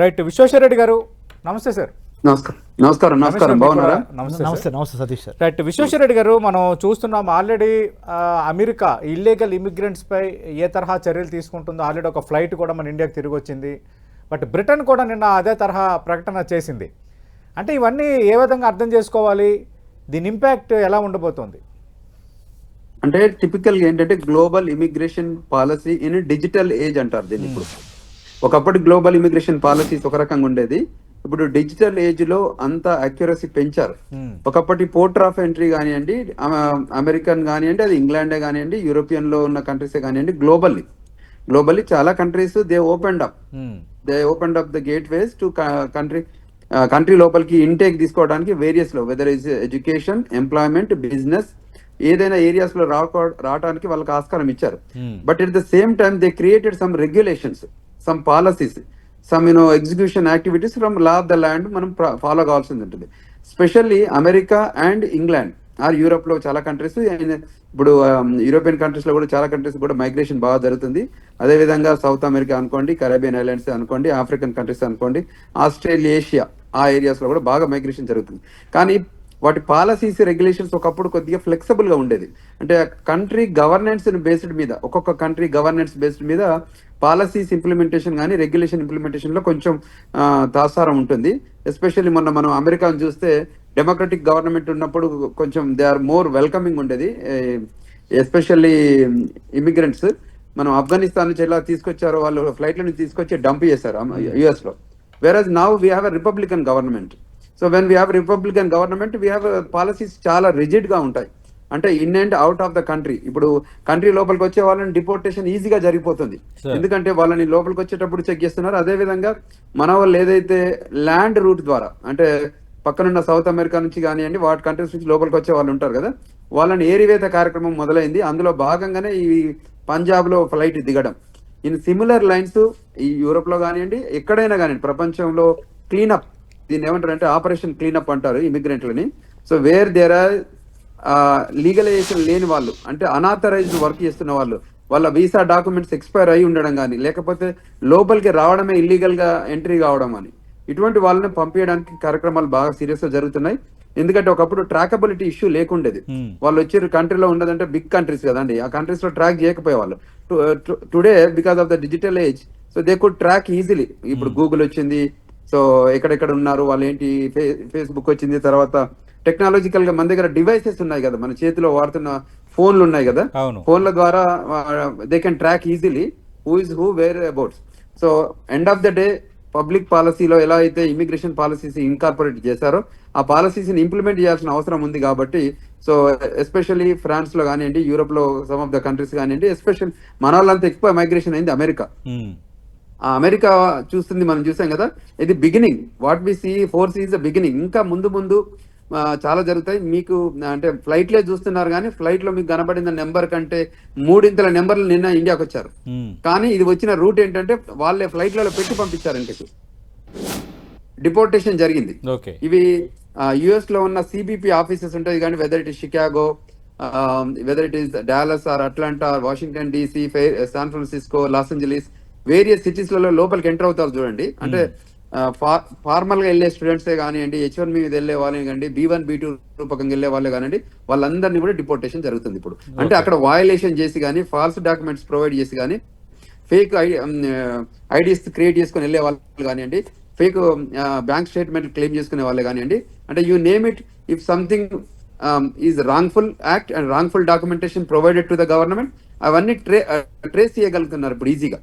Right Vishweshwar Reddy గారు నమస్తే sir. నమస్కారం. నమస్కారం బాగున్నారా? నమస్తే నమస్తే సతీష్ సార్. రైట్ విశ్వేశ్వరరెడ్డి గారు మనం చూస్తున్నాం ఆల్రెడీ అమెరికా ఇల్లీగల్ ఇమిగ్రెంట్స్ పై ఏ తరహా చర్యలు తీసుకుంటుందో ఆల్రెడీ ఒక ఫ్లైట్ కూడా మన ఇండియాకి తిరిగి వచ్చింది. బట్ బ్రిటన్ కూడా నిన్న అదే తరహా ప్రకటన చేసింది. అంటే ఇవన్నీ ఏ విధంగా అర్థం చేసుకోవాలి? దీని ఇంపాక్ట్ ఎలా ఉండబోతోంది? అంటే టిపికల్గా ఏంటంటే global immigration policy in digital age అంటారు దీన్ని ఇప్పుడు. ఒకప్పటి గ్లోబల్ ఇమిగ్రేషన్ పాలసీస్ ఒక రకంగా ఉండేది ఇప్పుడు డిజిటల్ ఏజ్లో అంత అక్యురసీ పెంచారు. ఒకప్పటి పోర్ట్ ఆఫ్ ఎంట్రీ కానివ్వండి అమ- అమెరికన్ కానివ్వండి అది ఇంగ్లాండే కానివ్వండి యూరోపియన్లో ఉన్న కంట్రీసే కానివ్వండి గ్లోబల్లీ గ్లోబల్లీ చాలా countries they open up. They open up the gateways to country country లోపలికి ఇంటేక్ తీసుకోవడానికి వేరియస్లో whether is education employment business ఏదైనా ఏరియాస్లో రావడానికి వాళ్ళకి ఆస్కారం ఇచ్చారు. But at the same time they created some regulations some policies some you know execution activities from law of the land మనం follow కావాల్సింది ఉంటుంది. Specially America and England or యూరోప్లో చాలా కంట్రీస్ ఇప్పుడు um, యూరోపియన్ కంట్రీస్లో కూడా చాలా కంట్రీస్ కూడా మైగ్రేషన్ బాగా జరుగుతుంది. అదే విధంగా సౌత్ అమెరికా అనుకోండి కరేబియన్ ఐలాండ్స్ అనుకోండి ఆఫ్రికన్ కంట్రీస్ అనుకోండి ఆస్ట్రేలియేషియా ఆ ఏరియాస్లో కూడా బాగా మైగ్రేషన్ జరుగుతుంది. కానీ వాటి పాలసీస్ రెగ్యులేషన్స్ ఒకప్పుడు కొద్దిగా ఫ్లెక్సిబుల్గా ఉండేది. అంటే కంట్రీ గవర్నెన్స్ బేస్డ్ మీద ఒక్కొక్క కంట్రీ గవర్నెన్స్ బేస్డ్ మీద పాలసీస్ ఇంప్లిమెంటేషన్ కానీ రెగ్యులేషన్ ఇంప్లిమెంటేషన్లో కొంచెం తాసారం ఉంటుంది. ఎస్పెషల్లీ మొన్న మనం అమెరికాను చూస్తే డెమోక్రటిక్ గవర్నమెంట్ ఉన్నప్పుడు కొంచెం దే ఆర్ మోర్ వెల్కమింగ్ ఉండేది. ఎస్పెషల్లీ ఇమిగ్రెంట్స్ మనం ఆఫ్ఘనిస్తాన్ నుంచి ఎలా తీసుకొచ్చారో వాళ్ళు ఫ్లైట్ నుంచి తీసుకొచ్చి డంప్ చేశారు యుఎస్లో whereas now we have a Republican government so when we have Republican government we have policies చాలా రిజిడ్గా ఉంటాయి. అంటే in and out of the country ఇప్పుడు కంట్రీ లోపలికి వచ్చే వాళ్ళని డిపోర్టేషన్ ఈజీగా జరిగిపోతుంది. ఎందుకంటే వాళ్ళని లోపలికి వచ్చేటప్పుడు చెక్ చేస్తున్నారు. అదే విధంగా మన వాళ్ళు ఏదైతే ల్యాండ్ రూట్ ద్వారా అంటే పక్కనున్న సౌత్ అమెరికా నుంచి కానివ్వండి వాటి కంట్రీస్ నుంచి లోపలికి వచ్చే వాళ్ళు ఉంటారు కదా వాళ్ళని ఏరివేత కార్యక్రమం మొదలైంది. అందులో భాగంగానే ఈ పంజాబ్లో ఫ్లైట్ దిగడం. ఇన్ సిమిలర్ లైన్స్ ఈ యూరోప్లో కానివ్వండి ఎక్కడైనా కానివ్వండి ప్రపంచంలో క్లీనప్ దీన్ని ఏమంటారు అంటే ఆపరేషన్ క్లీనప్ అంటారు ఇమిగ్రెంట్లని. So where there are legalisation లేని వాళ్ళు అంటే అనాథరైజ్డ్ వర్క్ చేస్తున్న వాళ్ళు వాళ్ళ వీసా డాక్యుమెంట్స్ ఎక్స్పైర్ అయి ఉండడం కానీ లేకపోతే లోపలికి రావడమే ఇల్లీగల్గా ఎంట్రీ కావడం అని. ఇటువంటి వాళ్ళని పంపించడానికి కార్యక్రమాలు బాగా సీరియస్గా జరుగుతున్నాయి. ఎందుకంటే ఒకప్పుడు ట్రాకబిలిటీ ఇష్యూ లేకుండేది. Hmm. వాళ్ళు వచ్చి కంట్రీలో ఉన్నదంటే బిగ్ కంట్రీస్ కదండి. ఆ కంట్రీస్లో track చేయకపోయేవాళ్ళు. Today because of the digital age so they could track easily ఇప్పుడు గూగుల్ వచ్చింది సో ఎక్కడెక్కడ ఉన్నారు వాళ్ళు ఏంటి ఫేస్బుక్ వచ్చింది తర్వాత టెక్నాలజికల్గా మన దగ్గర డివైసెస్ ఉన్నాయి కదా. మన చేతిలో వాడుతున్న ఫోన్లు ఉన్నాయి కదా. ఫోన్ల ద్వారా they can track easily who is who where about so end of the day public పాలసీలో ఎలా అయితే ఇమిగ్రేషన్ పాలసీస్ ఇన్కార్పొరేట్ చేశారో ఆ పాలసీస్ ఇంప్లిమెంట్ చేయాల్సిన అవసరం ఉంది కాబట్టి సో ఎస్పెషల్లీ ఫ్రాన్స్లో కానివ్వండి యూరోప్లో సమ్ ఆఫ్ ద కంట్రీస్ కానివ్వండి ఎస్పెషల్ మన వాళ్ళంతా ఎక్కువ మైగ్రేషన్ అయింది అమెరికా. Hmm. ఆ అమెరికా చూస్తుంది మనం చూసాం కదా ఇది beginning what we see force is the beginning ఇంకా ముందు ముందు చాలా జరుగుతాయి. మీకు అంటే ఫ్లైట్ లే చూస్తున్నారు కానీ ఫ్లైట్లో మీకు కనబడిన నెంబర్ కంటే మూడింతల నెంబర్లు నిన్న ఇండియాకి వచ్చారు. కానీ ఇది వచ్చిన రూట్ ఏంటంటే వాళ్ళే ఫ్లైట్లలో పెట్టి పంపించారు ఇంటికి. డిపోర్టేషన్ జరిగింది. ఇవి యుఎస్లో ఉన్న సిబిపి ఆఫీసెస్ ఉంటాయి కానీ whether it is Chicago whether it is Dallas or Atlanta Washington DC San Francisco Los Angeles various సిటీస్లలో లోపలికి ఎంటర్ అవుతారు చూడండి. అంటే ఫార్మల్గా వెళ్ళే స్టూడెంట్స్ కానివ్వండి హెచ్ వన్ మీద వెళ్ళే వాళ్ళని కానివ్వండి బి వన్ బి టూ రూపకంగా వెళ్ళే వాళ్ళే కానివ్వండి వాళ్ళందరినీ కూడా డిపోర్టేషన్ జరుగుతుంది ఇప్పుడు. అంటే అక్కడ వయలేషన్ చేసి కానీ ఫాల్స్ డాక్యుమెంట్స్ ప్రొవైడ్ చేసి కానీ ఫేక్ ఐడీస్ క్రియేట్ చేసుకుని వెళ్ళే వాళ్ళు కానివ్వండి ఫేక్ బ్యాంక్ స్టేట్మెంట్ క్లెయిమ్ చేసుకునే వాళ్ళే కానివ్వండి అంటే you name it if something is wrongful act and wrongful documentation provided to the government అవన్నీ ట్రే ట్రేస్ చేయగలుగుతున్నారు ఇప్పుడు ఈజీగా.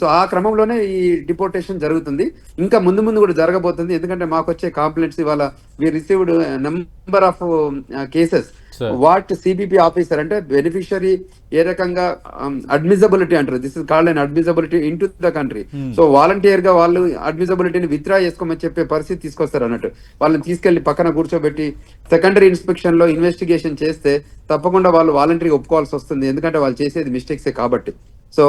సో ఆ క్రమంలోనే ఈ డిపోర్టేషన్ జరుగుతుంది. ఇంకా ముందు ముందు కూడా జరగబోతుంది. ఎందుకంటే మాకు వచ్చే కాంప్లైంట్స్ ఇవాళ we received number of cases. What CBP officer అంటే బెనిఫిషియరీ ఏ రకంగా అడ్మిజబిలిటీ అంటారు. This is called and admissibility into the country. So వాలంటీర్గా వాళ్ళు అడ్మిజబిలిటీని విత్డ్రా చేసుకోమని చెప్పే పరిస్థితి తీసుకొస్తారు అన్నట్టు. వాళ్ళని తీసుకెళ్ళి పక్కన కూర్చోబెట్టి సెకండరీ ఇన్స్పెక్షన్లో ఇన్వెస్టిగేషన్ చేస్తే తప్పకుండా వాళ్ళు వాలంటరీ ఒప్పుకోవాల్సి వస్తుంది. ఎందుకంటే వాళ్ళు చేసేది మిస్టేక్సే కాబట్టి. So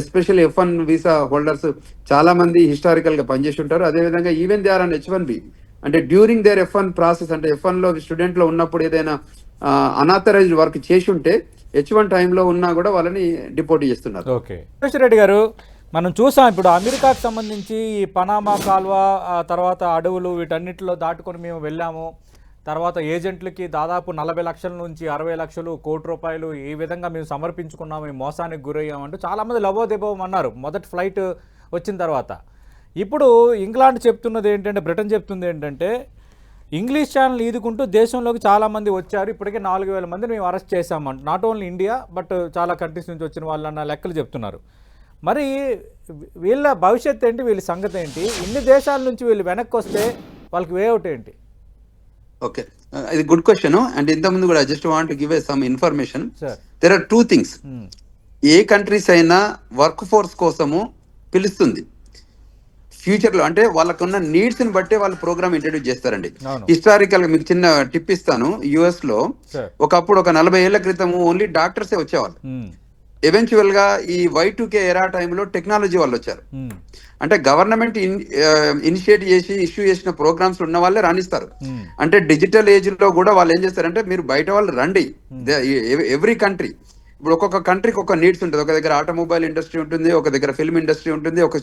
especially F one visa holders చాలా మంది హిస్టారికల్గా పనిచేసి ఉంటారు అదే విధంగా even they are and H one B అంటే during their F one process అంటే ఎఫ్ వన్లో స్టూడెంట్లో ఉన్నప్పుడు ఏదైనా అనాథరైజ్డ్ వర్క్ చేసి ఉంటే హెచ్ వన్ టైంలో ఉన్నా కూడా వాళ్ళని డిపోర్ట్ చేస్తున్నారు. ఓకే. రెడ్డి గారు మనం చూసాం ఇప్పుడు అమెరికాకు సంబంధించి ఈ పనామా కాల్వ తర్వాత అడవులు వీటన్నిటిలో దాటుకొని మేము వెళ్ళాము. తర్వాత ఏజెంట్లకి దాదాపు నలభై లక్షల నుంచి అరవై లక్షలు కోటి రూపాయలు ఈ విధంగా మేము సమర్పించుకున్నాము ఈ మోసానికి గురయ్యామంటూ చాలామంది లవోదిబోవం అన్నారు. మొదటి ఫ్లైట్ వచ్చిన తర్వాత. ఇప్పుడు ఇంగ్లాండ్ చెప్తున్నది ఏంటంటే బ్రిటన్ చెప్తుంది ఏంటంటే ఇంగ్లీష్ ఛానల్ ఈదుకుంటూ దేశంలోకి చాలామంది వచ్చారు. ఇప్పటికే నాలుగు వేల మందిని మేము అరెస్ట్ చేశామంట. నాట్ ఓన్లీ ఇండియా బట్ చాలా కంట్రీస్ నుంచి వచ్చిన వాళ్ళు అన్న లెక్కలు చెప్తున్నారు. మరి వీళ్ళ భవిష్యత్ ఏంటి? వీళ్ళ సంగతి ఏంటి? ఇన్ని దేశాల నుంచి వీళ్ళు వెనక్కి వస్తే వాళ్ళకి వే అవుట్ ఏంటి? ఓకే ఇది గుడ్ క్వశ్చన్ అండ్ ఇంతకుముందు కూడా just want give a some information there are two things a countries అయినా వర్క్ ఫోర్స్ కోసము పిలుస్తుంది. ఫ్యూచర్లో అంటే వాళ్ళకున్న నీడ్స్ని బట్టే వాళ్ళు ప్రోగ్రామ్ ఇంట్రడ్యూస్ చేస్తారండి. అవును. హిస్టారికల్గా మీకు చిన్న టిప్ ఇస్తాను. యుఎస్లో ఒకప్పుడు ఒక నలభై ఏళ్ళ క్రితం ఓన్లీ డాక్టర్సే వచ్చేవాళ్ళు. ఎవెన్చువల్గా ఈ వై టూ కే ఎరా టైంలో టెక్నాలజీ వాళ్ళు వచ్చారు. అంటే గవర్నమెంట్ ఇనిషియేట్ చేసి ఇష్యూ చేసిన ప్రోగ్రామ్స్ ఉన్న వాళ్ళే రాణిస్తారు. అంటే డిజిటల్ ఏజ్లో కూడా వాళ్ళు ఏం చేస్తారంటే మీరు బయట వాళ్ళు రండి. ఎవ్రీ కంట్రీ ఇప్పుడు ఒక్కొక్క కంట్రీకి ఒక నీడ్స్ ఉంటుంది. ఒక దగ్గర ఆటోమొబైల్ ఇండస్ట్రీ ఉంటుంది ఒక దగ్గర ఫిల్మ్ ఇండస్ట్రీ ఉంటుంది ఒక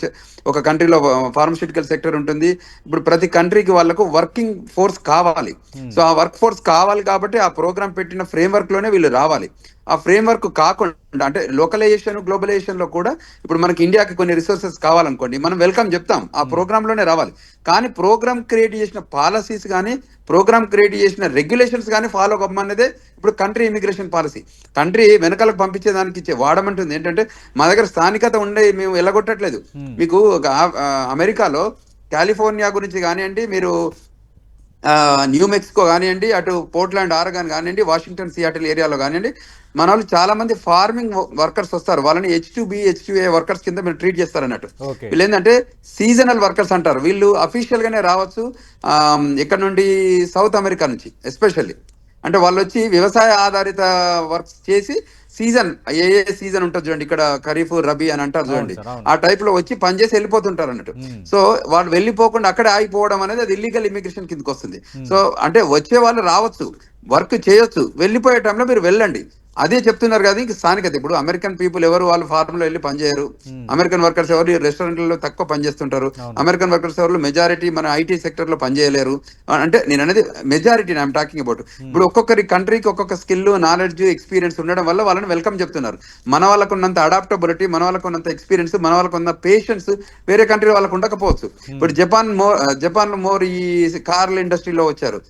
ఒక కంట్రీలో ఫార్మస్యూటికల్ సెక్టర్ ఉంటుంది. ఇప్పుడు ప్రతి కంట్రీకి వాళ్ళకు వర్కింగ్ ఫోర్స్ కావాలి. సో ఆ వర్క్ ఫోర్స్ కావాలి కాబట్టి ఆ ప్రోగ్రామ్ పెట్టిన ఫ్రేమ్ వర్క్లోనే వీళ్ళు రావాలి. ఆ ఫ్రేమ్ వర్క్ కాకుండా అంటే లోకలైజేషన్ గ్లోబలైజేషన్లో కూడా ఇప్పుడు మనకి ఇండియాకి కొన్ని రిసోర్సెస్ కావాలనుకోండి మనం వెల్కమ్ చెప్తాం. ఆ ప్రోగ్రామ్లోనే రావాలి. కానీ ప్రోగ్రామ్ క్రియేట్ చేసిన పాలసీస్ కానీ ప్రోగ్రామ్ క్రియేట్ చేసిన రెగ్యులేషన్స్ కానీ ఫాలో అవ్వమనేదే ఇప్పుడు కంట్రీ ఇమిగ్రేషన్ పాలసీ కంట్రీ వెనకాలకు పంపించేదానికి ఇచ్చే వాడమంటుంది. ఏంటంటే మా దగ్గర స్థానికత ఉండే మేము మీకు ఒక ఆ- ఆ అమెరికాలో కాలిఫోర్నియా గురించి కానివ్వండి మీరు న్యూ మెక్సికో కానివ్వండి అటు పోర్ట్లాండ్ ఆరగాన్ కానివ్వండి వాషింగ్టన్ సియాటిల్ ఏరియాలో కానివ్వండి మన వాళ్ళు చాలా మంది ఫార్మింగ్ వర్కర్స్ వస్తారు. వాళ్ళని H two B H two A workers కింద మీరు ట్రీట్ చేస్తారు అన్నట్టు. వీళ్ళు ఏంటంటే సీజనల్ వర్కర్స్ అంటారు. వీళ్ళు అఫీషియల్ గానే రావచ్చు ఇక్కడ నుండి సౌత్ అమెరికా నుంచి ఎస్పెషల్లీ. అంటే వాళ్ళు వచ్చి వ్యవసాయ ఆధారిత వర్క్స్ చేసి సీజన్ ఏ ఏ సీజన్ ఉంటుంది చూడండి ఇక్కడ ఖరీఫ్ రబీ అని అంటారు చూడండి. ఆ టైప్లో వచ్చి పనిచేసి వెళ్ళిపోతుంటారు అన్నట్టు. సో వాళ్ళు వెళ్ళిపోకుండా అక్కడే ఆగిపోవడం అనేది అది ఇల్లీగల్ ఇమిగ్రేషన్ కిందకి వస్తుంది సో అంటే వచ్చే వాళ్ళు రావచ్చు వర్క్ చేయొచ్చు వెళ్ళిపోయే టైంలో మీరు వెళ్ళండి. అదే చెప్తున్నారు కదా ఇంక స్థానికత ఇప్పుడు అమెరికన్ పీపుల్ ఎవరు వాళ్ళు ఫార్మ్లో వెళ్ళి పనిచేయరు. అమెరికన్ వర్కర్స్ ఎవరు రెస్టారెంట్లలో తక్కువ పనిచేస్తుంటారు. అమెరికన్ వర్కర్స్ ఎవరు మెజారిటీ మన ఐటీ సెక్టర్లో పనిచేయలేరు. అంటే నేను అనేది మెజారిటీ ఐఎమ్ టాకింగ్ అబౌట్ ఇప్పుడు ఒక్కొక్కరి కంట్రీకి ఒక్కొక్క స్కిల్ నాలెడ్జ్ ఎక్స్పీరియన్స్ ఉండడం వల్ల వాళ్ళని వెల్కమ్ చెప్తున్నారు. మన వాళ్ళకు ఉన్నంత అడాప్టబిలిటీ మన వాళ్ళకు ఉన్నంత ఎక్స్పీరియన్స్ మన వాళ్ళకు ఉన్న పేషెన్స్ వేరే కంట్రీ వాళ్ళకు ఉండకపోవచ్చు. ఇప్పుడు జపాన్ మోర్ జపాన్ మోర్ ఈ కార్ల ఇండస్ట్రీలో వచ్చారు.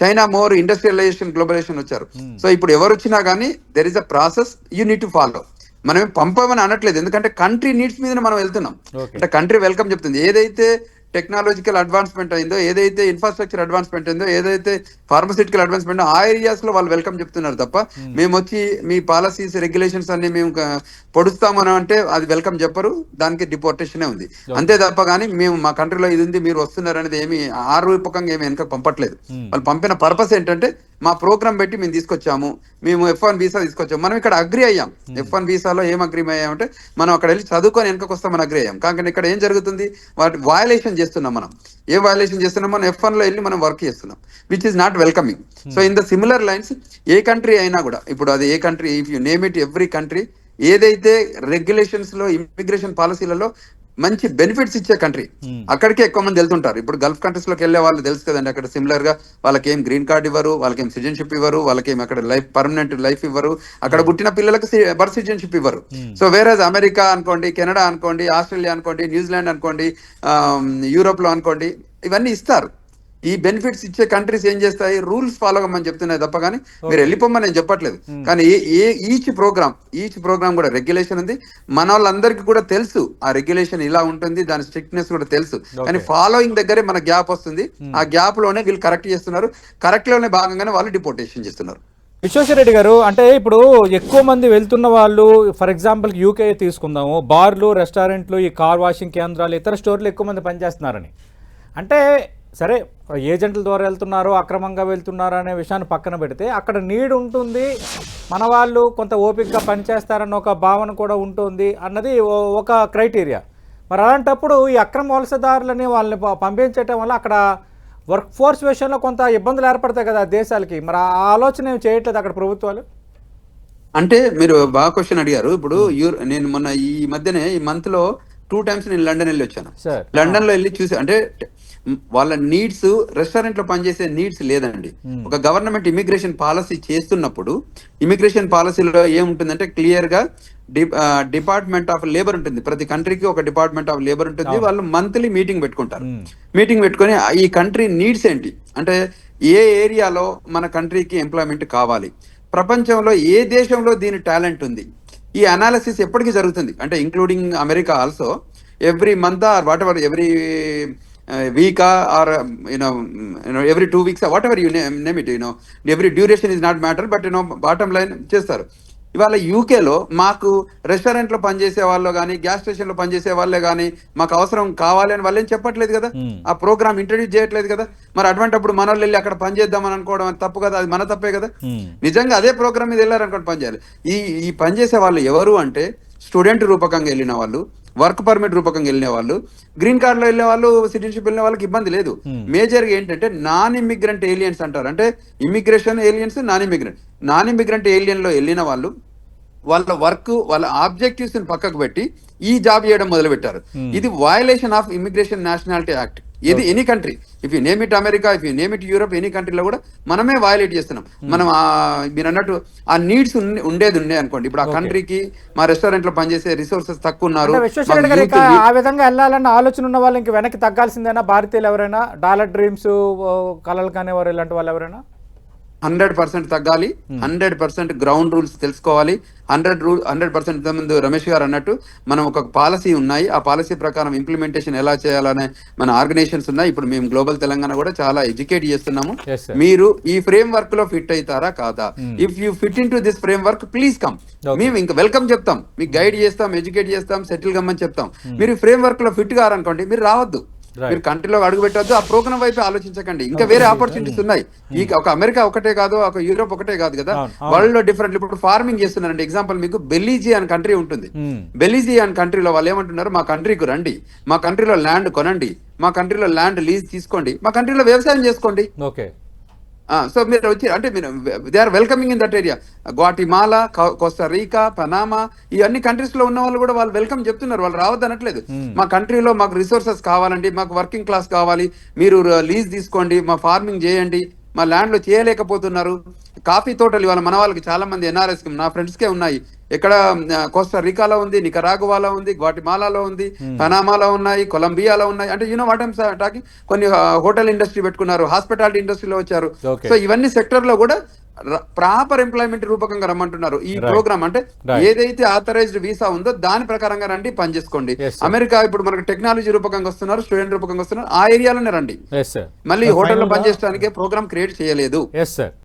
చైనా మోర్ ఇండస్ట్రియలైజేషన్ గ్లోబలైజేషన్ వచ్చారు. సో ఇప్పుడు ఎవరు వచ్చినా కానీ there is a process you need to follow మనం పంపమని అనట్లేదు. ఎందుకంటే కంట్రీ నీడ్స్ మీద మనం వెళ్తున్నాం. అంటే కంట్రీ వెల్కమ్ చెప్తుంది. ఏదైతే టెక్నాలజికల్ అడ్వాన్స్మెంట్ అయిందో ఏదైతే ఇన్ఫ్రాస్ట్రక్చర్ అడ్వాన్స్మెంట్ అయిందో ఏదైతే ఫార్మసిటికల్ అడ్వాన్స్మెంట్ ఆ ఏరియాస్లో వాళ్ళు వెల్కమ్ చెప్తున్నారు తప్ప మేము వచ్చి మీ పాలసీస్ రెగ్యులేషన్స్ అన్ని మేము పొడుస్తామని అంటే అది వెల్కమ్ చెప్పరు దానికి డిపోర్టేషనే ఉంది. అంతే తప్ప కానీ మేము మా కంట్రీలో ఇది ఉంది మీరు వస్తున్నారు అనేది ఏమి ఆ రూపకంగా ఏమి వెనక పంపట్లేదు. వాళ్ళు పంపిన పర్పస్ ఏంటంటే మా ప్రోగ్రామ్ పెట్టి మేము తీసుకొచ్చాము. మేము ఎఫ్ వన్ వీసా తీసుకొచ్చాము. మనం ఇక్కడ అగ్రి అయ్యాం. ఎఫ్ వన్ వీసాలో ఏం అగ్రి అయ్యామంటే మనం అక్కడ వెళ్ళి చదువుకొని వెనకకు వస్తామని అగ్రి అయ్యాం. కానీ ఇక్కడ ఏం జరుగుతుంది? వాటి వయలేషన్ చేస్తున్నాం మనం. ఏ వయలేషన్ చేస్తున్నాం? మనం ఎఫ్ వన్లో వెళ్ళి మనం వర్క్ చేస్తున్నాం. Which is not welcoming so in the similar lines A country అయినా కూడా ఇప్పుడు అది ఏ country if you name it every country ఏదైతే రెగ్యులేషన్స్లో ఇమిగ్రేషన్ పాలసీలలో మంచి బెనిఫిట్స్ ఇచ్చే కంట్రీ అక్కడికే ఎక్కువ మంది వెళ్తుంటారు. ఇప్పుడు గల్ఫ్ కంట్రీస్లోకి వెళ్ళే వాళ్ళు తెలుసు కదండి అక్కడ సిమిలర్గా వాళ్ళకి ఏం గ్రీన్ కార్డ్ ఇవ్వరు వాళ్ళకి ఏం సిటిజన్షిప్ ఇవ్వరు వాళ్ళకి ఏం అక్కడ లైఫ్ పర్మనెంట్ లైఫ్ ఇవ్వరు. అక్కడ పుట్టిన పిల్లలకు బర్త్ సిటిజన్షిప్ ఇవ్వరు. సో వేరే అమెరికా అనుకోండి కెనడా అనుకోండి ఆస్ట్రేలియా అనుకోండి న్యూజిలాండ్ అనుకోండి యూరోప్లో అనుకోండి ఇవన్నీ ఇస్తారు. ఈ బెనిఫిట్స్ ఇచ్చే కంట్రీస్ ఏం చేస్తాయి? రూల్స్ ఫాలో అవ్వమని చెప్తున్నాయి తప్ప కానీ మీరు వెళ్ళిపోమని నేను చెప్పట్లేదు. కానీ ఏ ఈచ్ ప్రోగ్రామ్ ఈచ్ ప్రోగ్రామ్ కూడా రెగ్యులేషన్ ఉంది. మన వాళ్ళందరికీ కూడా తెలుసు ఆ రెగ్యులేషన్ ఇలా ఉంటుంది దాని స్ట్రిక్ట్నెస్ కూడా తెలుసు. కానీ ఫాలోయింగ్ దగ్గరే మన గ్యాప్ వస్తుంది. ఆ గ్యాప్లోనే వీళ్ళు కరెక్ట్ చేస్తున్నారు. కరెక్ట్లోనే భాగంగానే వాళ్ళు డిపోర్టేషన్ చేస్తున్నారు. విశ్వేశ్వరరెడ్డి గారు అంటే ఇప్పుడు ఎక్కువ మంది వెళ్తున్న వాళ్ళు ఫర్ ఎగ్జాంపుల్ యూకే తీసుకుందాము బార్లు రెస్టారెంట్లు ఈ కార్ వాషింగ్ కేంద్రాలు ఇతర స్టోర్లు ఎక్కువ మంది పనిచేస్తున్నారని. అంటే సరే ఏజెంట్ల ద్వారా వెళ్తున్నారు అక్రమంగా వెళ్తున్నారు అనే విషయాన్ని పక్కన పెడితే అక్కడ నీడ్ ఉంటుంది మన వాళ్ళు కొంత ఓపికగా పనిచేస్తారన్న ఒక భావన కూడా ఉంటుంది అన్నది ఒక క్రైటీరియా. మరి అలాంటప్పుడు ఈ అక్రమ వలసదారులని వాళ్ళని పంపించటం వల్ల అక్కడ వర్క్ ఫోర్స్ విషయంలో కొంత ఇబ్బందులు ఏర్పడతాయి కదా దేశాలకి. మరి ఆ ఆలోచన చేయట్లేదు అక్కడ ప్రభుత్వాలు? అంటే మీరు బాగా క్వశ్చన్ అడిగారు. ఇప్పుడు నేను మొన్న ఈ మధ్యనే ఈ మంత్లో టూ టైమ్స్ నేను లండన్ వెళ్ళి వచ్చాను. సార్ లండన్లో వెళ్ళి చూసి అంటే వాళ్ళ నీడ్స్ రెస్టారెంట్లో పనిచేసే నీడ్స్ లేదండి. Hmm. ఒక గవర్నమెంట్ ఇమిగ్రేషన్ పాలసీ చేస్తున్నప్పుడు ఇమిగ్రేషన్ పాలసీలో ఏముంటుందంటే క్లియర్గా డిపార్ట్మెంట్ ఆఫ్ లేబర్ ఉంటుంది. ప్రతి కంట్రీకి ఒక డిపార్ట్మెంట్ ఆఫ్ లేబర్ ఉంటుంది. వాళ్ళు మంత్లీ మీటింగ్ పెట్టుకుంటారు. Hmm. మీటింగ్ పెట్టుకొని ఆ- ఈ కంట్రీ నీడ్స్ ఏంటి? అంటే ఏ ఏరియాలో మన కంట్రీకి ఎంప్లాయ్మెంట్ కావాలి? ప్రపంచంలో ఏ దేశంలో దీని టాలెంట్ ఉంది? ఈ అనాలిసిస్ ఎప్పటికీ జరుగుతుంది. అంటే including America also every month or whatever every week or you know you know every two weeks whatever you name it you know every duration is not matter but you know bottom line చేస్తారు. ఇవాళ యూకేలో మాకు రెస్టారెంట్లో పనిచేసే వాళ్ళు కానీ gas స్టేషన్లో పనిచేసే వాళ్ళే కానీ మాకు అవసరం కావాలి అని వాళ్ళు చెప్పట్లేదు కదా. Hmm. ఆ ప్రోగ్రామ్ ఇంట్రడ్యూస్ చేయట్లేదు కదా. మరి అటువంటిప్పుడు మన వాళ్ళు వెళ్ళి అక్కడ పనిచేద్దామని అనుకోవడం తప్పు కదా అది మన తప్పే కదా. Hmm. నిజంగా అదే ప్రోగ్రామ్ మీద వెళ్ళారనుకోండి పని చేయాలి. ఈ ఈ పని చేసే వాళ్ళు ఎవరు అంటే స్టూడెంట్ రూపకంగా వెళ్ళిన వాళ్ళు వర్క్ పర్మిట్ రూపకంగా వెళ్ళిన వాళ్ళు గ్రీన్ కార్డ్లో వెళ్ళే వాళ్ళు సిటిజన్షిప్ వెళ్ళిన వాళ్ళకి ఇబ్బంది లేదు. Hmm. మేజర్గా ఏంటంటే నాన్ ఇమిగ్రెంట్ ఏలియన్స్ అంటారు. అంటే immigration aliens non immigrant non immigrant ఏలియన్లో వెళ్ళిన వాళ్ళు వాళ్ళ వర్క్ వాళ్ళ ఆబ్జెక్టివ్స్ పక్కకు పెట్టి ఈ జాబ్ చేయడం మొదలు పెట్టారు Hmm. ఇది violation of immigration nationality act ఇది any country if you name it America if you name it Europe any కంట్రీలో కూడా మనమే వయలేట్ చేస్తున్నాం. మనం ఆ- మీరు అన్నట్టు ఆ నీడ్స్ ఉండేది ఉండే అనుకోండి. ఇప్పుడు ఆ. కంట్రీకి మా రెస్టారెంట్లో పనిచేసే రిసోర్సెస్ తక్కువ ఉన్నారు. ఆ విధంగా వెళ్ళాలన్న ఆలోచన ఉన్న వాళ్ళు ఇంక వెనక్కి తగ్గాల్సిందేనా? భారతీయులు ఎవరైనా? డాలర్ డ్రీమ్స్ కలలు కానివారు ఇలాంటి వాళ్ళు ఎవరైనా? హండ్రెడ్ పర్సెంట్ తగ్గాలి. హండ్రెడ్ పర్సెంట్ గ్రౌండ్ రూల్స్ తెలుసుకోవాలి. హండ్రెడ్ రూల్ హండ్రెడ్ పర్సెంట్ ముందు రమేష్ గారు అన్నట్టు మనం ఒక పాలసీ ఉన్నాయి. ఆ పాలసీ ప్రకారం ఇంప్లిమెంటేషన్ ఎలా చేయాలనే మన ఆర్గనైజేషన్స్ ఉన్నాయి. ఇప్పుడు మేము గ్లోబల్ తెలంగాణ కూడా చాలా ఎడ్యుకేట్ చేస్తున్నాము. మీరు ఈ ఫ్రేమ్ వర్క్లో ఫిట్ అవుతారా కాదా? Hmm. If you fit into this framework please come. మేము ఇంకా వెల్కమ్ చెప్తాం. మీకు గైడ్ చేస్తాం ఎడ్యుకేట్ చేస్తాం సెటిల్ కమ్మని చెప్తాం. మీరు ఫ్రేమ్ వర్క్లో ఫిట్ కారనుకోండి మీరు రావద్దు. మీరు కంట్రీలో అడుగు పెట్టద్దు. ఆ ప్రోగ్రామ్ వైపు ఆలోచించకండి. ఇంకా వేరే ఆపర్చునిటీస్ ఉన్నాయి. ఈ ఒక అమెరికా ఒకటే కాదు ఒక యూరోప్ ఒకటే కాదు కదా. వరల్డ్లో డిఫరెంట్ ఇప్పుడు ఫార్మింగ్ చేస్తున్నారండి. ఎగ్జాంపుల్ మీకు బెలీజీ అని కంట్రీ ఉంటుంది. Hmm. బెలీజీ అని కంట్రీలో వాళ్ళు ఏమంటున్నారు? మా కంట్రీకి రండి. మా కంట్రీలో ల్యాండ్ కొనండి. మా కంట్రీలో ల్యాండ్ లీజ్ తీసుకోండి. మా కంట్రీలో వ్యవసాయం చేసుకోండి. ఓకే సో మీరు వచ్చి అంటే మీరు they are welcoming in that area Guatemala Costa Rica Panama ఈ అన్ని కంట్రీస్లో ఉన్న వాళ్ళు కూడా వాళ్ళు వెల్కమ్ చెప్తున్నారు. వాళ్ళు రావద్దు అనట్లేదు. Hmm. మా కంట్రీలో మాకు రిసోర్సెస్ కావాలండి మాకు వర్కింగ్ క్లాస్ కావాలి. మీరు లీజ్ తీసుకోండి మా ఫార్మింగ్ చేయండి. మా ల్యాండ్లో చేయలేకపోతున్నారు. కాఫీ తోటలు ఇవాళ మన వాళ్ళకి చాలా మంది ఎన్ఆర్ఎస్ నా ఫ్రెండ్స్ కే ఉన్నాయి. ఇక్కడ కోస్టా రికాలో ఉంది నికరాగువాలో ఉంది గ్వాటిమాలాలో ఉంది పనామాలో ఉన్నాయి కొలంబియాలో ఉన్నాయి. అంటే యూనో వాట్ టాకింగ్ కొన్ని హోటల్ ఇండస్ట్రీ పెట్టుకున్నారు హాస్పిటాలిటీ ఇండస్ట్రీలో వచ్చారు. సో ఇవన్నీ సెక్టర్లో కూడా ప్రాపర్ ఎంప్లాయ్మెంట్ రూపకంగా రమ్మంటున్నారు ఈ. ప్రోగ్రామ్. అంటే. ఏదైతే ఆథరైజ్డ్ వీసా ఉందో దాని ప్రకారంగా రండి పని చేసుకోండి. Yes, sir. అమెరికా ఇప్పుడు మనకు టెక్నాలజీ రూపకంగా వస్తున్నారు స్టూడెంట్ రూపకంగా వస్తున్నారు ఆ ఏరియాలోనే రండి. మళ్ళీ హోటల్లో పనిచేయడానికి ప్రోగ్రామ్ క్రియేట్ చేయలేదు.